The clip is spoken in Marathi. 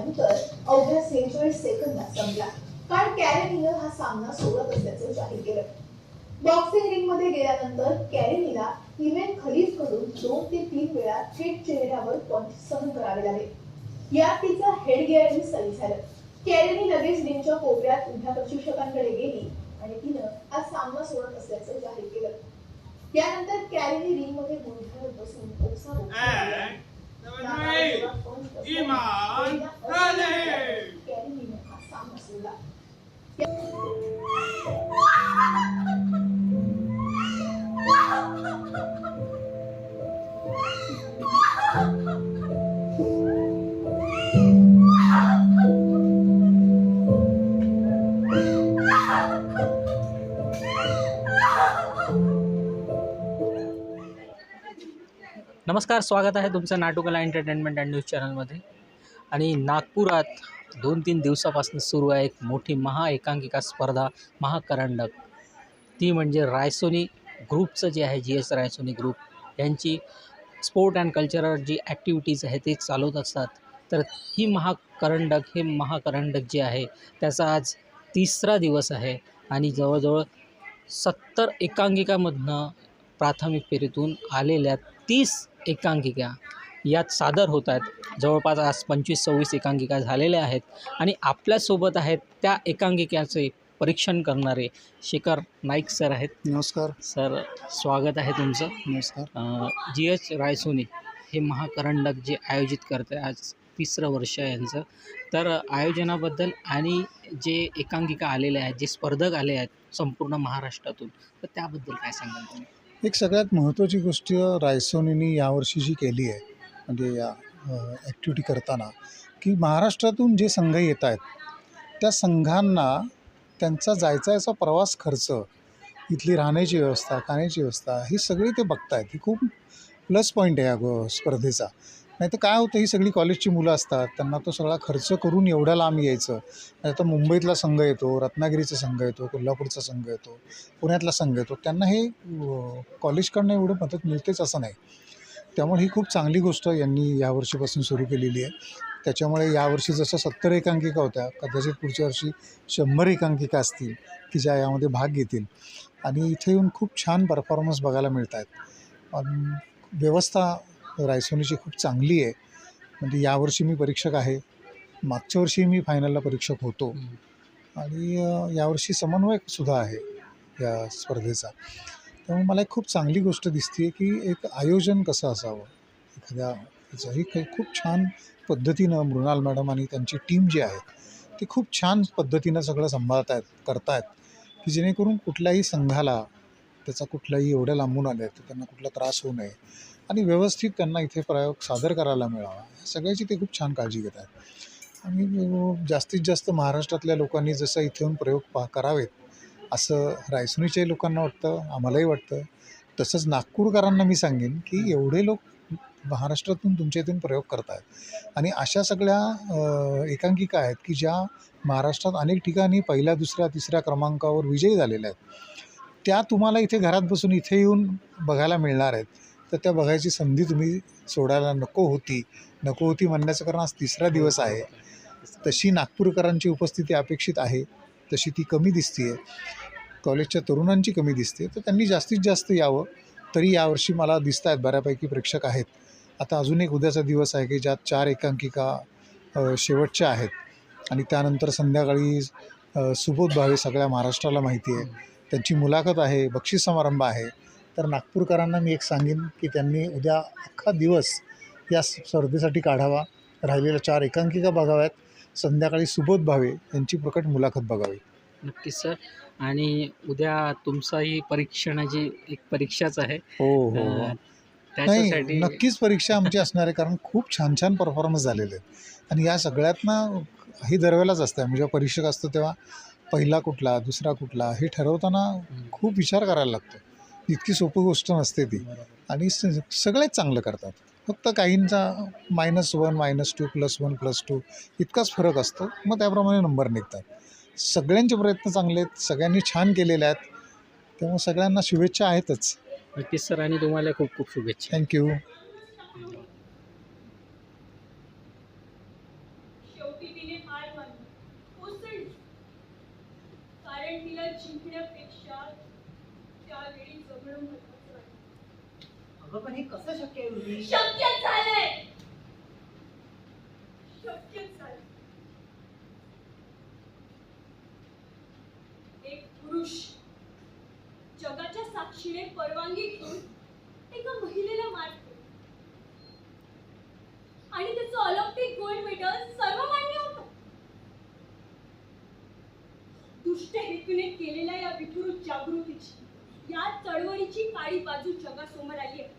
अवघ्या सेहेचाळीस सेकंदात संपला. कारण कॅरेनीनं हा सामना सोडत असल्याचं जाहीर केलं. बॉक्सिंग रिंगमध्ये गेल्यानंतर कॅरेनीला हिमेन खलीफकडून दोन ते तीन वेळा थेट चेहऱ्यावर पंच सहन करावे लागले. यात तिचा हेडगिअरही सही झालं. कॅरेनी लगेच रिंगच्या कोपऱ्यात उभ्या प्रशिक्षकांकडे गेली आणि तिनं हा सामना सोडत असल्याचं जाहीर केलं. यानंतर कॅरेनी रिंगमध्ये गुंठावर बसून पंच नमस्कार स्वागत आहे तुमचं नाटुकला एंटरटेनमेंट अँड न्यूज चॅनलमध्ये आणि नागपुरात दोन तीन दिवसापासून सुरू आहे एक मोठी महाएकांकिका स्पर्धा महाकरंडक. ती म्हणजे रायसोनी ग्रुपचं जे आहे जी एस रायसोनी ग्रुप यांची स्पोर्ट अँड कल्चरल जी ॲक्टिव्हिटीज आहे ते चालवत असतात. तर ही महाकरंडक हे महाकरंडक जे आहे त्याचा आज तिसरा दिवस आहे आणि जवळजवळ सत्तर एकांकिकामधनं प्राथमिक फेरीतून आलेल्या तीस एकांकिका यात सादर होत आहेत. जवळपास आज पंचवीस सव्वीस एकांकिका झालेल्या आहेत आणि आपल्यासोबत आहेत त्या एकांकिकाचे परीक्षण करणारे शेखर नाईक सर आहेत. नमस्कार. सर स्वागत आहे तुमचं. नमस्कार. जी एच रायसोनी हे महाकरंडक जे आयोजित करते आज तिसरं वर्ष आहे यांचं. तर आयोजनाबद्दल आणि जे एकांकिका आलेले आहेत जे स्पर्धक आले आहेत संपूर्ण महाराष्ट्रातून तर त्याबद्दल काय सांगाल तुम्ही? एक सगळ्यात महत्त्वाची गोष्ट रायसोनीनी यावर्षी जी केली आहे. म्हणजे या ॲक्टिव्हिटी करताना की महाराष्ट्रातून जे संघ येत आहेत त्या संघांना त्यांचा जायचा याचा प्रवास खर्च इथली राहण्याची व्यवस्था खाण्याची व्यवस्था ही सगळी ते बघतायत. ही खूप प्लस पॉईंट आहे या स्पर्धेचा. नाही तर काय होतं ही सगळी कॉलेजची मुलं असतात त्यांना तो सगळा खर्च करून एवढ्या लांब यायचं. नाही तर मुंबईतला संघ येतो रत्नागिरीचा संघ येतो कोल्हापूरचा संघ येतो पुण्यातला संघ येतो त्यांना हे कॉलेजकडनं एवढं मदत मिळतेच असं नाही. त्यामुळे ही खूप चांगली गोष्ट यांनी यावर्षीपासून सुरू केलेली आहे. त्याच्यामुळे यावर्षी जसं सत्तर एकांकिका होत्या कदाचित पुढच्या वर्षी शंभर एकांकिका असतील की ज्या यामध्ये भाग घेतील. आणि इथे येऊन खूप छान परफॉर्मन्स बघायला मिळत आहेत व्यवस्था रायसोनीची खूप चांगली आहे. म्हणजे यावर्षी मी परीक्षक आहे. मागच्या वर्षी मी फायनलला परीक्षक होतो. आणि यावर्षी समन्वयकसुद्धा आहे या स्पर्धेचा. त्यामुळे मला एक खूप चांगली गोष्ट दिसते की एक आयोजन कसं असावं? एखाद्या ह्याचं ही काही खूप छान पद्धतीनं मृणाल मॅडम आणि त्यांची टीम जी आहे ती खूप छान पद्धतीनं सगळं सांभाळत आहेत करतायत की जेणेकरून कुठल्याही संघाला त्याचा कुठलाही एवढ्या लांबून आले तर त्यांना कुठला त्रास होऊ नये आणि व्यवस्थित त्यांना इथे प्रयोग सादर करायला मिळावा या सगळ्याची ते खूप छान काळजी घेत आहेत आणि जास्तीत जास्त महाराष्ट्रातल्या लोकांनी जसं इथे येऊन प्रयोग पा करावेत असं रायसुनीच्याही लोकांना वाटतं आम्हालाही वाटतं. तसंच नागपूरकरांना मी सांगेन की एवढे लोक महाराष्ट्रातून तुमच्या इथून प्रयोग करत आहेत आणि अशा सगळ्या एकांकिका आहेत की ज्या महाराष्ट्रात अनेक ठिकाणी पहिल्या दुसऱ्या तिसऱ्या क्रमांकावर विजयी झालेल्या आहेत. त्या तुम्हाला इथे घरात बसून इथे येऊन बघायला मिळणार आहेत. तर त्या बघायची संधी तुम्ही सोडायला नको होती. नको होती म्हणण्याचं कारण आज तिसरा दिवस आहे. तशी नागपूरकरांची उपस्थिती अपेक्षित आहे. तशी ती कमी दिसते आहे कॉलेजच्या तरुणांची कमी दिसते तर त्यांनी जास्तीत जास्त यावं. तरी यावर्षी मला दिसत आहेत बऱ्यापैकी प्रेक्षक आहेत. आता अजून एक उद्याचा दिवस आहे की ज्यात चार एकांकिका शेवटच्या आहेत. आणि त्यानंतर संध्याकाळी सुबोध भावे सगळ्या महाराष्ट्राला माहिती आहे. त्यांची मुलाखत आहे बक्षीस समारंभ आहे. तर नागपूरकरांना मी एक सांगेन की त्यांनी उद्या अख्खा दिवस या स्पर्धेसाठी काढावा. राहिलेल्या चार एकांकिका बघाव्यात. संध्याकाळी सुबोध भावे यांची प्रकट मुलाखत बघावी. नक्कीच सर. आणि उद्या तुमचाही परीक्षणाची एक परीक्षाच आहे. हो हो अं, नाही त्याच्यासाठी नक्कीच परीक्षा आमची असणार आहे कारण खूप छान छान परफॉर्मन्स झालेले आहेत. आणि या सगळ्यात ना ही दरवेळेलाच असतं. म्हणजे जेव्हा परीक्षक असतो तेव्हा पहिला कुठला दुसरा कुठला हे ठरवताना खूप विचार करायला लागतो. इतकी सोपी गोष्ट नसते ती. आणि स सगळेच चांगलं करतात. फक्त काहींचा minus one minus two plus one plus two इतकाच फरक असतो. मग त्याप्रमाणे नंबर निघतात. सगळ्यांचे प्रयत्न चांगले आहेत. सगळ्यांनी छान केलेले आहेत. त्यामुळे सगळ्यांना शुभेच्छा आहेतच. नक्कीच सर आणि तुम्हाला खूप खूप शुभेच्छा. थँक्यू जिंकण्यापेक्षा त्यावेळी अगं पण हे कसं शक्य आहे रुही? शक्य झालंय. शक्य झालं एक पुरुष जगाच्या साक्षीने परवानगी घेऊन एका महिलेला मारतो आणि त्याचं ऑलिम्पिक गोल्ड मेडल सर्वमान्य होत. दुष्ट हेतूने केलेल्या या विकृत जागृतीची या चळवळीची काळी बाजू जगासमोर आली आहे.